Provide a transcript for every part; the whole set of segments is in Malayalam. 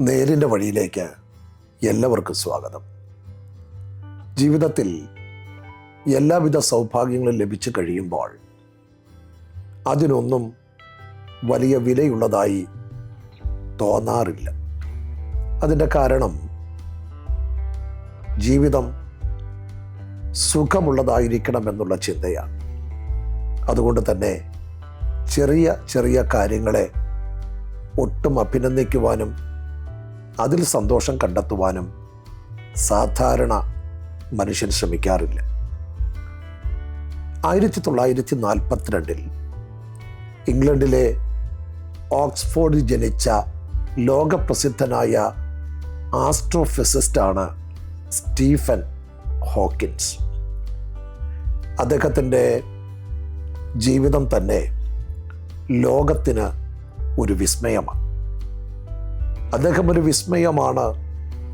നേരിന്റെ വഴിയിലേക്ക് എല്ലാവർക്കും സ്വാഗതം. ജീവിതത്തിൽ എല്ലാവിധ സൗഭാഗ്യങ്ങളും ലഭിച്ചു കഴിയുമ്പോൾ അതിനൊന്നും വലിയ വിലയുള്ളതായി തോന്നാറില്ല. അതിന്റെ കാരണം ജീവിതം സുഖമുള്ളതായിരിക്കണം എന്നുള്ള ചിന്തയാണ്. അതുകൊണ്ട് തന്നെ ചെറിയ ചെറിയ കാര്യങ്ങളെ ഒട്ടും അഭിനന്ദിക്കുവാനും അതിൽ സന്തോഷം കണ്ടെത്തുവാനും സാധാരണ മനുഷ്യൻ ശ്രമിക്കാറില്ല. ആയിരത്തി തൊള്ളായിരത്തി നാൽപ്പത്തിരണ്ടിൽ ഇംഗ്ലണ്ടിലെ ഓക്സ്ഫോർഡിൽ ജനിച്ച ലോകപ്രസിദ്ധനായ ആസ്ട്രോഫിസിസ്റ്റാണ് സ്റ്റീഫൻ ഹോക്കിൻസ്. അദ്ദേഹത്തിന്റെ ജീവിതം തന്നെ ലോകത്തിന് ഒരു വിസ്മയമാണ്. അദ്ദേഹം ഒരു വിസ്മയമാണ്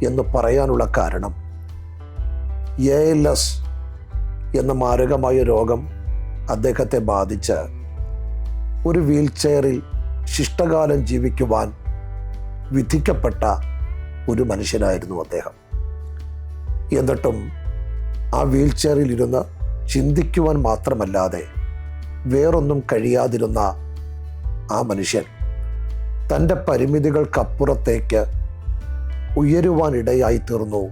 എന്ന് പറയാനുള്ള കാരണം. എ എൽ എസ് എന്ന മാരകമായ രോഗം അദ്ദേഹത്തെ ബാധിച്ച് ഒരു വീൽ ചെയറിൽ ശിഷ്ടകാലം ജീവിക്കുവാൻ വിധിക്കപ്പെട്ട ഒരു മനുഷ്യനായിരുന്നു അദ്ദേഹം. എന്നിട്ടും ആ വീൽ ചെയറിൽ ഇരുന്ന് ചിന്തിക്കുവാൻ മാത്രമല്ലാതെ വേറൊന്നും കഴിയാതിരുന്ന ആ മനുഷ്യൻ തന്റെ പരിമിതികൾക്കപ്പുറത്തേക്ക് ഉയരുവാനിടയായി തീർന്നു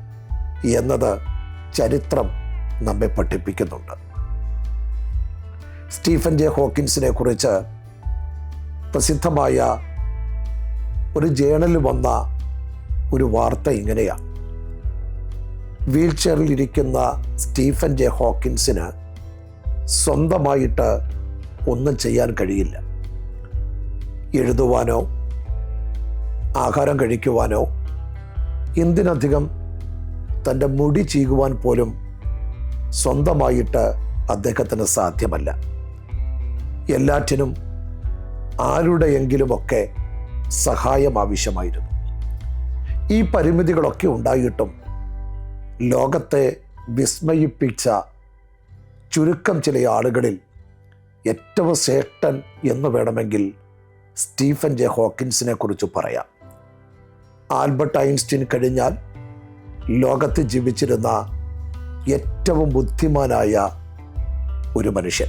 എന്നത് ചരിത്രം നമ്മെ പഠിപ്പിക്കുന്നുണ്ട്. സ്റ്റീഫൻ ജെ ഹോക്കിൻസിനെ കുറിച്ച് പ്രസിദ്ധമായ ഒരു ജേണലിൽ വന്ന ഒരു വാർത്ത ഇങ്ങനെയാണ്. വീൽ ചെയറിൽ ഇരിക്കുന്ന സ്റ്റീഫൻ ജെ ഹോക്കിൻസിന് സ്വന്തമായിട്ട് ഒന്നും ചെയ്യാൻ കഴിയില്ല. എഴുതുവാനോ ആഹാരം കഴിക്കുവാനോ? എന്തിനധികം തന്റെ മുടി ചീകുവാൻ പോലും സ്വന്തമായിട്ട് അദ്ദേഹത്തിന് സാധ്യമല്ല. എല്ലാറ്റിനും ആരുടെയെങ്കിലുമൊക്കെ സഹായം ആവശ്യമായിരുന്നു. ഈ പരിമിതികളൊക്കെ ഉണ്ടായിട്ടും ലോകത്തെ വിസ്മയിപ്പിച്ച ചുരുക്കം ചില ആളുകളിൽ ഏറ്റവും ശ്രേഷ്ഠൻ എന്ന് വേണമെങ്കിൽ സ്റ്റീഫൻ ജെ ഹോക്കിൻസിനെ കുറിച്ച് പറയാം. ആൽബർട്ട് ഐൻസ്റ്റീൻ കഴിഞ്ഞാൽ ലോകത്ത് ജീവിച്ചിരുന്ന ഏറ്റവും ബുദ്ധിമാനായ ഒരു മനുഷ്യൻ.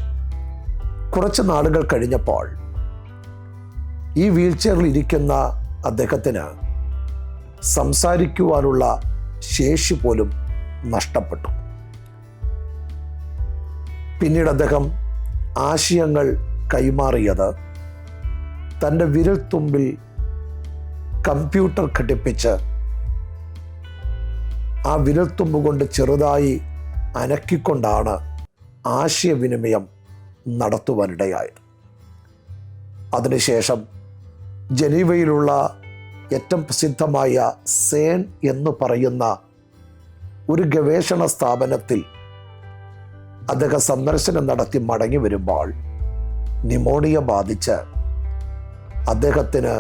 കുറച്ച് നാളുകൾ കഴിഞ്ഞപ്പോൾ ഈ വീൽചെയറിൽ ഇരിക്കുന്ന അദ്ദേഹത്തിന് സംസാരിക്കുവാനുള്ള ശേഷി പോലും നഷ്ടപ്പെട്ടു. പിന്നീട് അദ്ദേഹം ആശയങ്ങൾ കൈമാറിയത് തന്റെ വിരൽത്തുമ്പിൽ കമ്പ്യൂട്ടർ ഘടിപ്പിച്ച് ആ വിരൽത്തുമ്പ് കൊണ്ട് ചെറുതായി അനക്കിക്കൊണ്ടാണ് ആശയവിനിമയം നടത്തുവാനിടയായത്. അതിനുശേഷം ജനീവയിലുള്ള ഏറ്റവും പ്രസിദ്ധമായ സേൺ എന്ന് പറയുന്ന ഒരു ഗവേഷണ സ്ഥാപനത്തിൽ അദ്ദേഹം സന്ദർശനം നടത്തി മടങ്ങി വരുമ്പോൾ നിമോണിയ ബാധിച്ച് അദ്ദേഹത്തിന്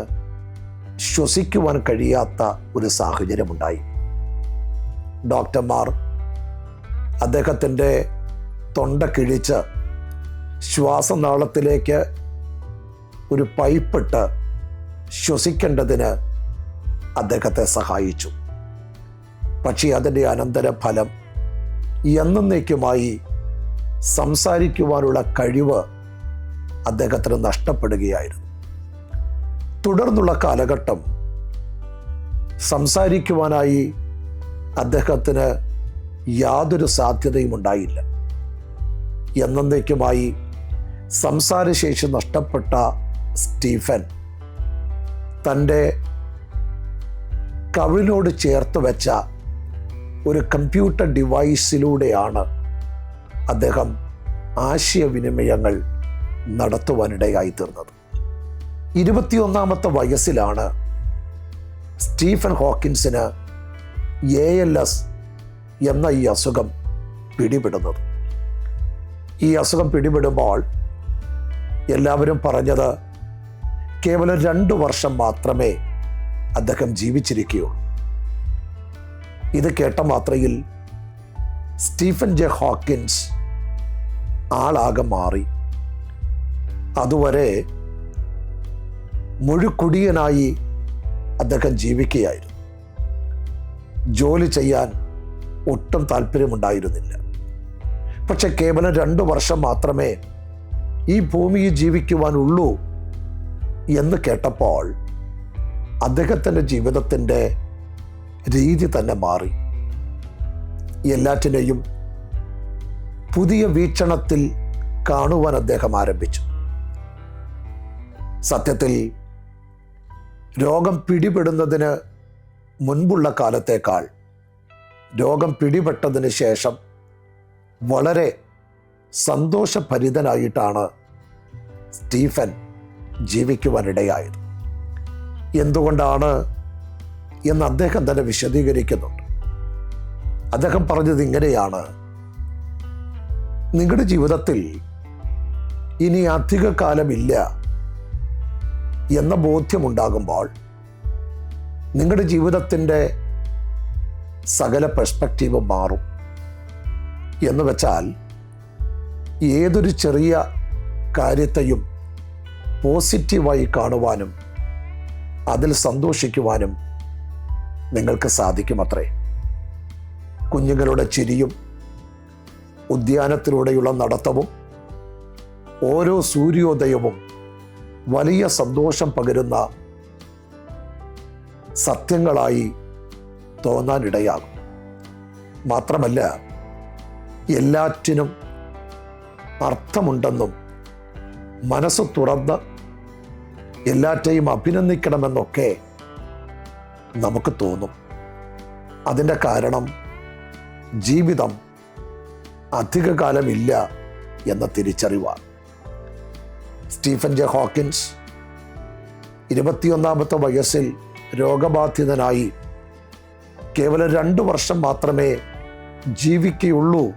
ശ്വസിക്കുവാൻ കഴിയാത്ത ഒരു സാഹചര്യമുണ്ടായി. ഡോക്ടർമാർ അദ്ദേഹത്തിന്റെ തൊണ്ട കിഴിച്ച് ശ്വാസനാളത്തിലേക്ക് ഒരു പൈപ്പിട്ട് ശ്വസിക്കേണ്ടതിന് അദ്ദേഹത്തെ സഹായിച്ചു. പക്ഷേ അതിന്റെ അനന്തരഫലം എന്നേക്കുമായി സംസാരിക്കുവാനുള്ള കഴിവ് അദ്ദേഹത്തിന് നഷ്ടപ്പെടുകയായിരുന്നു. തുടർന്നുള്ള കാലഘട്ടം സംസാരിക്കുവാനായി അദ്ദേഹത്തിന് യാതൊരു സാധ്യതയും ഉണ്ടായില്ല. എന്നേക്കുമായി സംസാരശേഷി നഷ്ടപ്പെട്ട സ്റ്റീഫൻ തന്റെ കവിനോട് ചേർത്ത് വെച്ച ഒരു കമ്പ്യൂട്ടർ ഡിവൈസിലൂടെയാണ് അദ്ദേഹം ആശയവിനിമയങ്ങൾ നടത്തുവാനിടയായി തീർന്നത്. ഇരുപത്തിയൊന്നാമത്തെ വയസ്സിലാണ് സ്റ്റീഫൻ ഹോക്കിൻസിന് എ എൽ എസ് എന്ന ഈ അസുഖം പിടിപെടുന്നത്. ഈ അസുഖം പിടിപെടുമ്പോൾ എല്ലാവരും പറഞ്ഞത് കേവലം രണ്ടു വർഷം മാത്രമേ അദ്ദേഹം ജീവിച്ചിരിക്കുകയുള്ളൂ. ഇത് കേട്ട മാത്രയിൽ സ്റ്റീഫൻ ജെ ഹോക്കിൻസ് ആളാകെ മാറി. അതുവരെ മുഴുക്കുടിയനായി അദ്ദേഹം ജീവിക്കുകയായിരുന്നു. ജോലി ചെയ്യാൻ ഒട്ടും താല്പര്യമുണ്ടായിരുന്നില്ല. പക്ഷെ കേവലം രണ്ട് വർഷം മാത്രമേ ഈ ഭൂമിയിൽ ജീവിക്കുവാനുള്ളൂ എന്ന് കേട്ടപ്പോൾ അദ്ദേഹത്തിന്റെ ജീവിതത്തിന്റെ രീതി തന്നെ മാറി. എല്ലാറ്റിനെയും പുതിയ വീക്ഷണത്തിൽ കാണുവാൻ അദ്ദേഹം ആരംഭിച്ചു. സത്യത്തിൽ രോഗം പിടിപെടുന്നതിന് മുൻപുള്ള കാലത്തേക്കാൾ രോഗം പിടിപെട്ടതിന് ശേഷം വളരെ സന്തോഷഭരിതനായിട്ടാണ് സ്റ്റീഫൻ ജീവിക്കുവാനിടയായത്. എന്തുകൊണ്ടാണ് എന്ന് അദ്ദേഹം തന്നെ വിശദീകരിക്കുന്നുണ്ട്. അദ്ദേഹം പറഞ്ഞത് ഇങ്ങനെയാണ്. നിങ്ങളുടെ ജീവിതത്തിൽ ഇനി അധിക കാലമില്ല. എന്ന ബോധ്യമുണ്ടാകുമ്പോൾ നിങ്ങളുടെ ജീവിതത്തിന്റെ സകല പെർസ്പെക്റ്റീവ് മാറും. എന്ന് വെച്ചാൽ ഏതൊരു ചെറിയ കാര്യത്തെയും പോസിറ്റീവായി കാണുവാനും അതിൽ സന്തോഷിക്കുവാനും നിങ്ങൾക്ക് സാധിക്കുമത്രേ. കുഞ്ഞുങ്ങളുടെ ചിരിയും ഉദ്യാനത്തിലൂടെയുള്ള നടത്തവും ഓരോ സൂര്യോദയവും വലിയ സന്തോഷം പകരുന്ന സത്യങ്ങളായി തോന്നാനിടയാകും മാത്രമല്ല എല്ലാറ്റിനും അർത്ഥമുണ്ടെന്നും മനസ്സ് തുറന്ന് എല്ലാറ്റെയും അഭിനന്ദിക്കണമെന്നൊക്കെ നമുക്ക് തോന്നും. അതിന്റെ കാരണം ജീവിതം അധികകാലമില്ല എന്ന തിരിച്ചറിവാണ്. സ്റ്റീഫൻ ജെ ഹോക്കിൻസ് ഇരുപത്തിയൊന്നാമത്തെ വയസ്സിൽ രോഗബാധിതനായി കേവലം രണ്ട് വർഷം മാത്രമേ ജീവിക്കുകയുള്ളൂ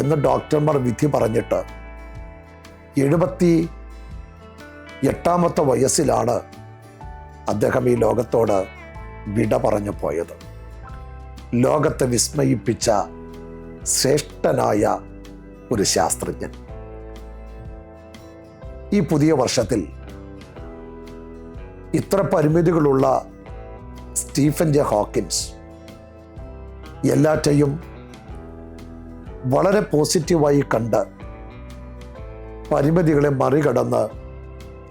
എന്ന് ഡോക്ടർമാർ വിധി പറഞ്ഞിട്ട് എഴുപത്തി എട്ടാമത്തെ വയസ്സിലാണ് അദ്ദേഹം ഈ ലോകത്തോട് വിട പറഞ്ഞു പോയത്. ലോകത്തെ വിസ്മയിപ്പിച്ച ശ്രേഷ്ഠനായ ഒരു ശാസ്ത്രജ്ഞൻ. ഈ പുതിയ വർഷത്തിൽ ഇത്ര പരിമിതികളുള്ള സ്റ്റീഫൻ ജെ ഹോക്കിൻസ് എല്ലാറ്റെയും വളരെ പോസിറ്റീവായി കണ്ട് പരിമിതികളെ മറികടന്ന്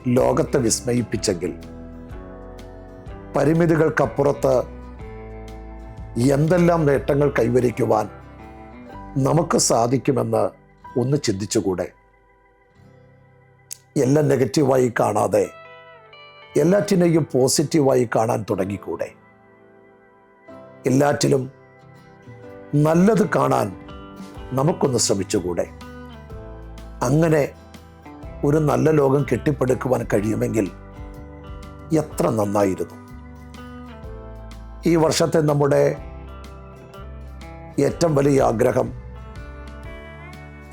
ലോകത്തെ വിസ്മയിപ്പിച്ചെങ്കിൽ പരിമിതികൾക്കപ്പുറത്ത് എന്തെല്ലാം നേട്ടങ്ങൾ കൈവരിക്കുവാൻ നമുക്ക് സാധിക്കുമെന്ന് ഒന്ന് ചിന്തിച്ചുകൂടെ? എല്ലാം നെഗറ്റീവായി കാണാതെ എല്ലാറ്റിനെയും പോസിറ്റീവായി കാണാൻ തുടങ്ങിക്കൂടെ? എല്ലാറ്റിലും നല്ലത് കാണാൻ നമുക്കൊന്ന് ശ്രമിച്ചുകൂടെ? അങ്ങനെ ഒരു നല്ല ലോകം കെട്ടിപ്പടുക്കുവാൻ കഴിയുമെങ്കിൽ എത്ര നന്നായിരുന്നു. ഈ വർഷത്തെ നമ്മുടെ ഏറ്റവും വലിയ ആഗ്രഹം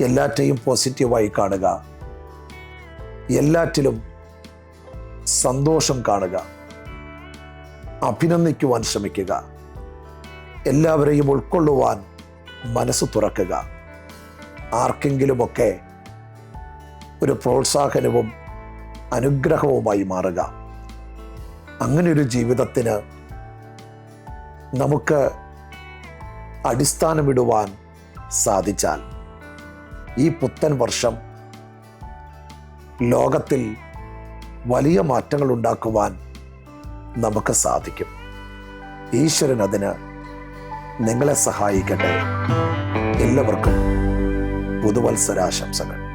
എല്ലാറ്റെയും പോസിറ്റീവായി കാണുക. എല്ലാറ്റിലും സന്തോഷം കാണുക. അഭിനന്ദിക്കുവാൻ ശ്രമിക്കുക. എല്ലാവരെയും ഉൾക്കൊള്ളുവാൻ മനസ്സ് തുറക്കുക. ആർക്കെങ്കിലുമൊക്കെ ഒരു പ്രോത്സാഹനവും അനുഗ്രഹവുമായി മാറുക. അങ്ങനെ ഒരു ജീവിതത്തിന് നമുക്ക് അടിസ്ഥാനമിടുവാൻ സാധിച്ചാൽ ഈ പുത്തൻ വർഷം ലോകത്തിൽ വലിയ മാറ്റങ്ങൾ ഉണ്ടാക്കുവാൻ നമുക്ക് സാധിക്കും. ഈശ്വരൻ അതിന് നിങ്ങളെ സഹായിക്കട്ടെ. എല്ലാവർക്കും പുതുവത്സരാശംസകൾ.